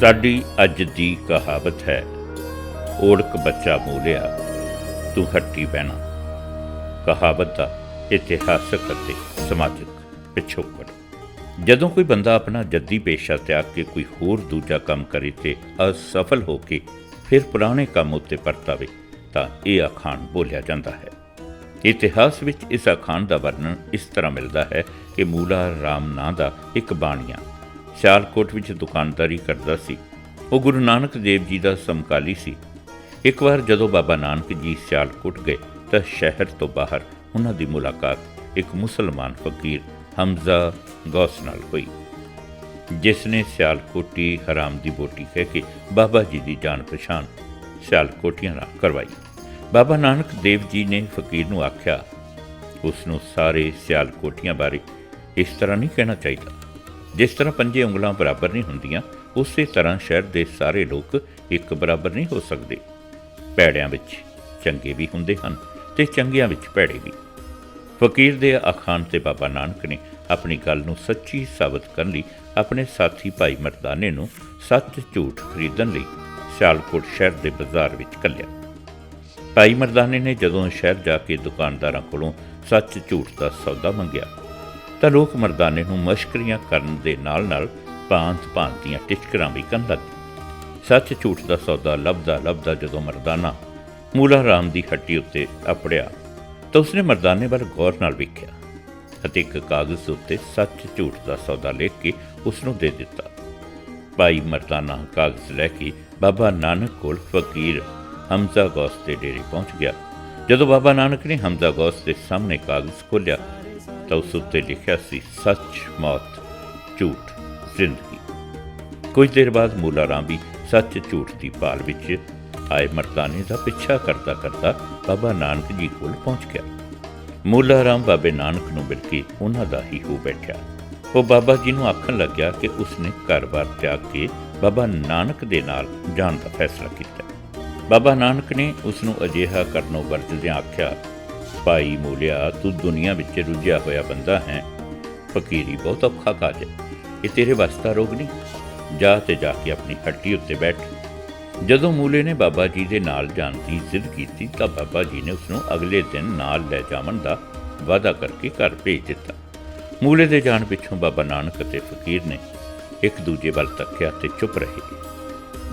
ਸਾਡੀ ਅੱਜ ਦੀ ਕਹਾਵਤ ਹੈ ਓੜਕ ਬੱਚਾ ਮੋਲਿਆ, ਤੂੰ ਹੱਟੀ ਬਹਿਣਾ। ਕਹਾਵਤ ਦਾ ਇਤਿਹਾਸਕ ਅਤੇ ਸਮਾਜਿਕ ਪਿਛੋਕੜ ਜਦੋਂ ਕੋਈ ਬੰਦਾ ਆਪਣਾ ਜੱਦੀ ਪੇਸ਼ਾ ਤਿਆਗ ਕੇ ਕੋਈ ਹੋਰ ਦੂਜਾ ਕੰਮ ਕਰੇ ਤੇ ਅਸਫਲ ਹੋ ਕੇ ਫਿਰ ਪੁਰਾਣੇ ਕੰਮ ਉੱਤੇ ਪਰਤਾਵੇ, ਤਾਂ ਇਹ ਅਖਾਣ ਬੋਲਿਆ ਜਾਂਦਾ ਹੈ। ਇਤਿਹਾਸ ਵਿੱਚ ਇਸ ਅਖਾਣ ਦਾ ਵਰਣਨ ਇਸ ਤਰ੍ਹਾਂ ਮਿਲਦਾ ਹੈ ਕਿ ਮੂਲਾ ਰਾਮ ਨਾਂ ਦਾ ਇੱਕ ਬਾਣੀਆ ਸਿਆਲਕੋਟ ਵਿੱਚ ਦੁਕਾਨਦਾਰੀ ਕਰਦਾ ਸੀ। ਉਹ ਗੁਰੂ ਨਾਨਕ ਦੇਵ ਜੀ ਦਾ ਸਮਕਾਲੀ ਸੀ। ਇੱਕ ਵਾਰ ਜਦੋਂ ਬਾਬਾ ਨਾਨਕ ਜੀ ਸਿਆਲਕੋਟ ਗਏ, ਤਾਂ ਸ਼ਹਿਰ ਤੋਂ ਬਾਹਰ ਉਹਨਾਂ ਦੀ ਮੁਲਾਕਾਤ ਇੱਕ ਮੁਸਲਮਾਨ ਫਕੀਰ ਹਮਜ਼ਾ ਗੌਸ ਨਾਲ ਹੋਈ, ਜਿਸ ਨੇ ਸਿਆਲਕੋਟੀ ਹਰਾਮ ਦੀ ਬੋਟੀ ਕਹਿ ਕੇ ਬਾਬਾ ਜੀ ਦੀ ਜਾਣ ਪਛਾਣ ਸਿਆਲਕੋਟੀਆਂ ਨਾਲ ਕਰਵਾਈ। ਬਾਬਾ ਨਾਨਕ ਦੇਵ ਜੀ ਨੇ ਫਕੀਰ ਨੂੰ ਆਖਿਆ ਉਸ ਨੂੰ ਸਾਰੇ ਸਿਆਲਕੋਟੀਆਂ ਬਾਰੇ ਇਸ ਤਰ੍ਹਾਂ ਨਹੀਂ ਕਹਿਣਾ ਚਾਹੀਦਾ। ਜਿਸ ਤਰ੍ਹਾਂ ਪੰਜੇ ਉਂਗਲਾਂ ਬਰਾਬਰ ਨਹੀਂ ਹੁੰਦੀਆਂ, ਉਸੇ ਤਰ੍ਹਾਂ ਸ਼ਹਿਰ ਦੇ ਸਾਰੇ ਲੋਕ ਇੱਕ ਬਰਾਬਰ ਨਹੀਂ ਹੋ ਸਕਦੇ। ਭੈੜਿਆਂ ਵਿੱਚ ਚੰਗੇ ਵੀ ਹੁੰਦੇ ਹਨ ਤੇ ਚੰਗਿਆਂ ਵਿੱਚ ਭੈੜੇ ਵੀ। ਫਕੀਰ ਦੇ ਅਖਾਣ ਤੇ ਬਾਬਾ ਨਾਨਕ ਨੇ ਆਪਣੀ ਗੱਲ ਨੂੰ ਸੱਚੀ ਸਾਬਤ ਕਰਨ ਲਈ ਆਪਣੇ ਸਾਥੀ ਭਾਈ ਮਰਦਾਨੇ ਨੂੰ ਸੱਚ ਝੂਠ ਖਰੀਦਣ ਲਈ ਸਿਆਲਕੋਟ ਸ਼ਹਿਰ ਦੇ ਬਾਜ਼ਾਰ ਵਿੱਚ ਕੱਲਿਆ ਭਾਈ ਮਰਦਾਨੇ ਨੇ ਜਦੋਂ ਸ਼ਹਿਰ ਜਾ ਕੇ ਦੁਕਾਨਦਾਰਾਂ ਕੋਲੋਂ ਸੱਚ ਝੂਠ ਦਾ ਸੌਦਾ ਮੰਗਿਆ ਤਾਂ ਲੋਕ ਮਰਦਾਨੇ ਨੂੰ ਮਸ਼ਕਰੀਆਂ ਕਰਨ ਦੇ ਨਾਲ-ਨਾਲ ਭਾਂਤ-ਭਾਂਤ ਦੀਆਂ ਟਿਚਕਰਾਂ ਵੀ ਕਰਨ ਲੱਗੇ ਸੱਚ ਝੂਠ ਦਾ ਸੌਦਾ ਲੱਭਦਾ ਲੱਭਦਾ ਜਦੋਂ ਮਰਦਾਨਾ ਮੂਲਾ ਰਾਮ ਦੀ ਹੱਟੀ ਉੱਤੇ ਅਪੜਿਆ ਤਾਂ ਉਸਨੇ ਮਰਦਾਨੇ ਵੱਲ ਗੌਰ ਨਾਲ ਵੇਖਿਆ ਅਤੇ ਇੱਕ ਕਾਗਜ਼ ਉੱਤੇ ਸੱਚ ਝੂਠ ਦਾ ਸੌਦਾ ਲਿਖ ਕੇ ਉਸ ਨੂੰ ਦੇ ਦਿੱਤਾ। ਭਾਈ ਮਰਦਾਨਾ ਕਾਗਜ਼ ਲੈ ਕੇ ਬਾਬਾ ਨਾਨਕ ਕੋਲ ਫਕੀਰ ਹਮਜ਼ਾ ਗੌਸ ਦੇ ਡੇਰੇ ਪਹੁੰਚ ਗਿਆ। ਜਦੋਂ ਬਾਬਾ ਨਾਨਕ ਨੇ ਹਮਜ਼ਾ ਗੌਸ ਦੇ ਸਾਹਮਣੇ ਕਾਗਜ਼ ਖੋਲ੍ਹਿਆ ਤਾਂ ਉਸ ਉੱਤੇ ਲਿਖਿਆ ਸੀ, ਸੱਚ, ਮੌਤ, ਝੂਠ, ਜ਼ਿੰਦਗੀ। ਕੁਝ ਦੇਰ ਬਾਅਦ ਮੂਲਾ ਰਾਮ ਵੀ ਸੱਚ, ਝੂਠ ਦੀ ਭਾਲ ਵਿੱਚ ਆਏ ਮਰਦਾਨੇ ਦਾ ਪਿੱਛਾ ਕਰਦਾ ਕਰਦਾ ਬਾਬਾ ਨਾਨਕ ਜੀ ਕੋਲ ਪਹੁੰਚ ਗਿਆ। ਮੂਲਾ ਰਾਮ ਬਾਬੇ ਨਾਨਕ ਨੂੰ ਮਿਲ ਕੇ ਉਹਨਾਂ ਦਾ ਹੀ ਹੋ ਬੈਠਿਆ। ਉਹ ਬਾਬਾ ਜੀ ਨੂੰ ਆਖਣ ਲੱਗਿਆ ਕਿ ਉਸਨੇ ਘਰ-ਬਾਰ ਤਿਆਗ ਕੇ ਬਾਬਾ ਨਾਨਕ ਦੇ ਨਾਲ ਜਾਣ ਦਾ ਫੈਸਲਾ ਕੀਤਾ। ਬਾਬਾ ਨਾਨਕ ਨੇ ਉਸ ਨੂੰ ਅਜਿਹਾ ਕਰਨੋਂ ਵਰਜਦਿਆਂ ਆਖਿਆ ਭਾਈ ਮੂਲਿਆ, ਤੂੰ ਦੁਨੀਆ ਵਿੱਚ ਰੁੱਝਿਆ ਹੋਇਆ ਬੰਦਾ ਹੈ। ਫਕੀਰੀ ਬਹੁਤ ਔਖਾ ਕਾਜ ਹੈ। ਇਹ ਤੇਰੇ ਵਾਸਤਾ ਰੋਗ ਨਹੀਂ। ਜਾ ਤੇ ਜਾ ਕੇ ਆਪਣੀ ਹੱਟੀ ਉੱਤੇ ਬੈਠ। ਜਦੋਂ ਮੂਲੇ ਨੇ ਬਾਬਾ ਜੀ ਦੇ ਨਾਲ ਜਾਣ ਦੀ ਜ਼ਿੱਦ ਕੀਤੀ, ਤਾਂ ਬਾਬਾ ਜੀ ਨੇ ਉਸ ਨੂੰ ਅਗਲੇ ਦਿਨ ਨਾਲ ਲੈ ਜਾਵਣ ਦਾ ਵਾਅਦਾ ਕਰਕੇ ਘਰ ਭੇਜ ਦਿੱਤਾ। ਮੂਲੇ ਦੇ ਜਾਣ ਪਿੱਛੋਂ ਬਾਬਾ ਨਾਨਕ ਅਤੇ ਫਕੀਰ ਨੇ ਇੱਕ ਦੂਜੇ ਵੱਲ ਤੱਕਿਆ ਤੇ ਚੁੱਪ ਰਹੇ।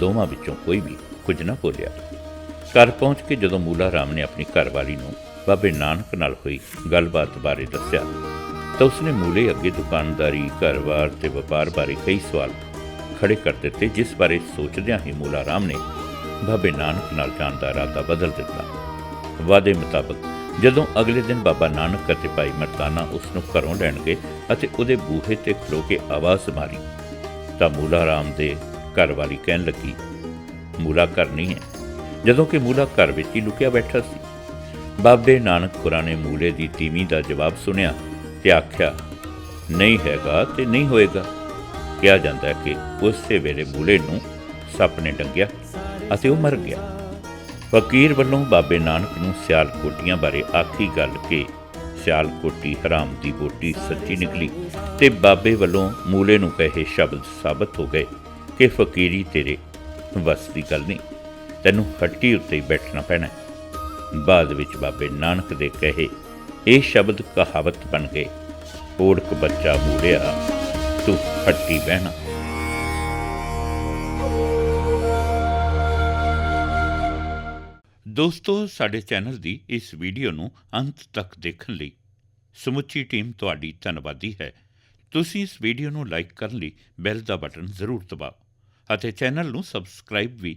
ਦੋਵਾਂ ਵਿੱਚੋਂ ਕੋਈ ਵੀ ਕੁਝ ਨਾ ਬੋਲਿਆ। ਘਰ ਪਹੁੰਚ ਕੇ ਜਦੋਂ ਮੂਲਾ ਰਾਮ ਨੇ ਆਪਣੀ ਘਰਵਾਲੀ ਨੂੰ ਬਾਬੇ ਨਾਨਕ ਨਾਲ ਹੋਈ ਗੱਲਬਾਤ ਬਾਰੇ ਦੱਸਿਆ ਤਾਂ ਉਸਨੇ ਮੂਲੇ ਅੱਗੇ ਦੁਕਾਨਦਾਰੀ ਘਰ-ਬਾਰ ਤੇ ਵਪਾਰ ਬਾਰੇ ਕਈ ਸਵਾਲ ਖੜੇ ਕਰ ਦਿੱਤੇ, ਜਿਸ ਬਾਰੇ ਸੋਚਦਿਆਂ ਹੀ ਮੂਲਾ ਰਾਮ ਨੇ ਬਾਬੇ ਨਾਨਕ ਨਾਲ ਜਾਣ ਦਾ ਇਰਾਦਾ ਬਦਲ ਦਿੱਤਾ। ਵਾਅਦੇ ਮੁਤਾਬਕ ਜਦੋਂ ਅਗਲੇ ਦਿਨ ਬਾਬਾ ਨਾਨਕ ਅਤੇ ਭਾਈ ਮਰਦਾਨਾ ਉਸ ਨੂੰ ਘਰੋਂ ਲੈਣ ਗਏ ਅਤੇ ਉਹਦੇ ਬੂਹੇ ਤੇ ਖਲੋ ਕੇ ਆਵਾਜ਼ ਮਾਰੀ, ਤਾਂ ਮੂਲਾ ਰਾਮ ਦੇ ਘਰ ਵਾਲੀ ਕਹਿਣ ਲੱਗੀ, ਮੂਲਾ ਘਰ ਨਹੀਂ ਹੈ। ਜਦੋਂ ਕਿ ਮੂਲਾ ਘਰ ਵਿੱਚ ਹੀ ਲੁਕਿਆ ਬੈਠਾ ਸੀ। ਬਾਬੇ ਨਾਨਕ ਖੁਰਾ ਨੇ ਮੂਲੇ ਦੀ ਤੀਵੀਂ ਦਾ ਜਵਾਬ ਸੁਣਿਆ ਤੇ ਆਖਿਆ, ਨਹੀਂ ਹੈਗਾ ਤੇ ਨਹੀਂ ਹੋਏਗਾ। ਕਿਹਾ ਜਾਂਦਾ ਕਿ ਉਸੇ ਵੇਲੇ ਮੂਲੇ ਨੂੰ ਸੱਪ ਨੇ ਡੰਗਿਆ ਅਤੇ ਉਹ ਮਰ ਗਿਆ। ਫਕੀਰ ਵੱਲੋਂ ਬਾਬੇ ਨਾਨਕ ਨੂੰ ਸਿਆਲ ਕੋਟੀਆਂ ਬਾਰੇ ਆਖੀ ਗੱਲ ਕਿ ਸਿਆਲ ਕੋਟੀ ਹਰਾਮ ਦੀ ਬੋਟੀ ਸੱਚੀ ਨਿਕਲੀ ਤੇ ਬਾਬੇ ਵੱਲੋਂ ਮੂਲੇ ਨੂੰ ਕਹੇ ਸ਼ਬਦ ਸਾਬਤ ਹੋ ਗਏ ਕਿ, ਫਕੀਰੀ, ਤੇਰੇ ਵਸ ਦੀ ਗੱਲ ਨਹੀਂ। ਤੈਨੂੰ ਹੱਟੀ ਉੱਤੇ ਬੈਠਣਾ ਪੈਣਾ ਬਾਅਦ ਵਿੱਚ ਬਾਬੇ ਨਾਨਕ ਦੇ ਕਹੇ, ਇਹ ਸ਼ਬਦ ਕਹਾਵਤ ਬਣ ਗਏ। ਓੜਕ ਬੱਚਾ ਬੂੜਿਆ ਤੂੰ ਹੱਟੀ ਬਹਿਣਾ। ਦੋਸਤੋ, ਸਾਡੇ ਚੈਨਲ ਦੀ ਇਸ ਵੀਡੀਓ ਨੂੰ ਅੰਤ ਤੱਕ ਦੇਖਣ ਲਈ ਸਮੁੱਚੀ ਟੀਮ ਤੁਹਾਡੀ ਧੰਨਵਾਦੀ ਹੈ। ਤੁਸੀਂ ਇਸ ਵੀਡੀਓ ਨੂੰ ਲਾਈਕ ਕਰਨ ਲਈ ਬੈਲ ਦਾ ਬਟਨ ਜ਼ਰੂਰ ਦਬਾਓ ਅਤੇ ਚੈਨਲ ਨੂੰ ਸਬਸਕ੍ਰਾਈਬ ਵੀ